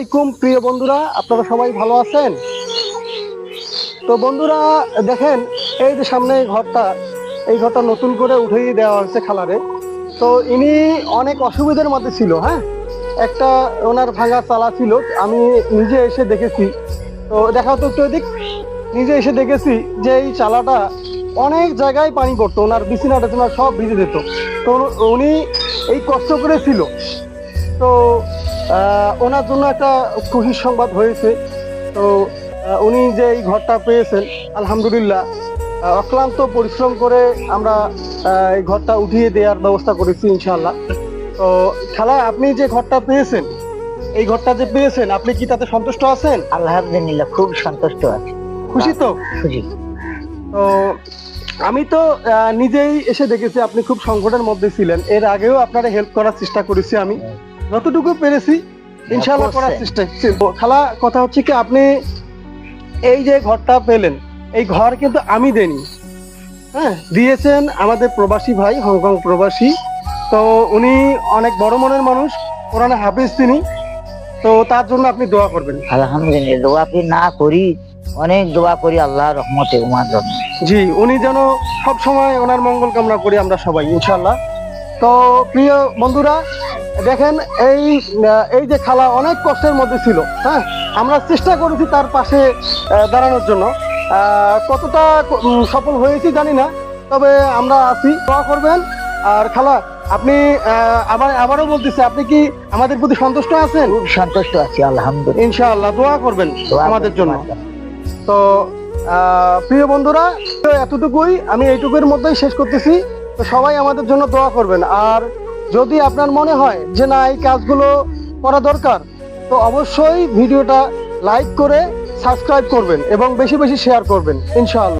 আলাইকুম, প্রিয় বন্ধুরা, আপনারা সবাই ভালো আছেন? তো বন্ধুরা, দেখেন, এই যে সামনে ঘরটা, এই ঘরটা নতুন করে উঠিয়ে দেওয়া হয়েছে খালারে। তো ইনি অনেক অসুবিধার মধ্যে ছিল হ্যাঁ? একটা ওনার ভাঙা চালা ছিল, আমি নিজে এসে দেখেছি। তো দেখা তো একটু এদিক। নিজে এসে দেখেছি যে এই চালাটা অনেক জায়গায় পানি পড়তো, ওনার বিছানা টেছানা সব ভিজে যেত। তো উনি এই কষ্ট করে ছিল। তো ওনার জন্য একটা খুশির সংবাদ হয়েছে। তো উনি যে এই ঘরটা পেয়েছেন আলহামদুলিল্লাহ অক্লান্ত পরিশ্রম করে আমরা এই ঘরটা উঠিয়ে দেওয়ার ব্যবস্থা করেছি ইনশাল্লাহ তো খালা আপনি যে ঘরটা পেয়েছেন এই ঘরটা যে পেয়েছেন আপনি কি তাতে সন্তুষ্ট আছেন? আলহামদুলিল্লাহ খুব সন্তুষ্ট আছি। খুশি তো? খুশি। তো আমি তো নিজেই এসে দেখেছি আপনি খুব সংকটের মধ্যে ছিলেন। এর আগেও আপনারা হেল্প করার চেষ্টা করেছি আমি। যতটুকু পেরেছি ইনশাল্লাহ করার। চেষ্টা খালা কথা হচ্ছে কি আপনি এই যে ঘরটা পেলেন এই ঘর কিন্তু আমি দেনি হ্যাঁ দিয়েছেন আমাদের প্রবাসী ভাই হংকং প্রবাসী। তো উনি অনেক বড় মনের মানুষ কোরআনে হাফিজ তিনি। তো তার জন্য আপনি দোয়া করবেন। আলহামদুলিল্লাহ দোয়া কি না করি অনেক দোয়া করি আল্লাহ রহমতে উমার জন্য। জি উনি যেন সব সময় ওনার মঙ্গল কামনা করি আমরা সবাই ইনশাল্লাহ তো প্রিয় বন্ধুরা দেখেন এই এই যে খালা অনেক কষ্টের মধ্যে ছিল হ্যাঁ? আমরা চেষ্টা করেছি তার পাশে দাঁড়ানোর জন্য। কতটা সফল হয়েছি জানি না তবে আমরা আছি। দোয়া করবেন। আর খালা আপনি আবার আবারও বলতেছি আপনি কি আমাদের প্রতি সন্তুষ্ট আছেন? খুব সন্তুষ্ট আছি আলহামদুলিল্লাহ। ইনশাআল্লাহ দোয়া করবেন আমাদের জন্য। তো প্রিয় বন্ধুরা তো এতটুকুই আমি এইটুকুর মধ্যেই শেষ করতেছি। তো সবাই আমাদের জন্য দোয়া করবেন। আর যদি আপনার মনে হয় যে না, এই কাজগুলো করা দরকার, তো অবশ্যই ভিডিওটা লাইক করে সাবস্ক্রাইব করবেন এবং বেশি বেশি শেয়ার করবেন, ইনশাআল্লাহ।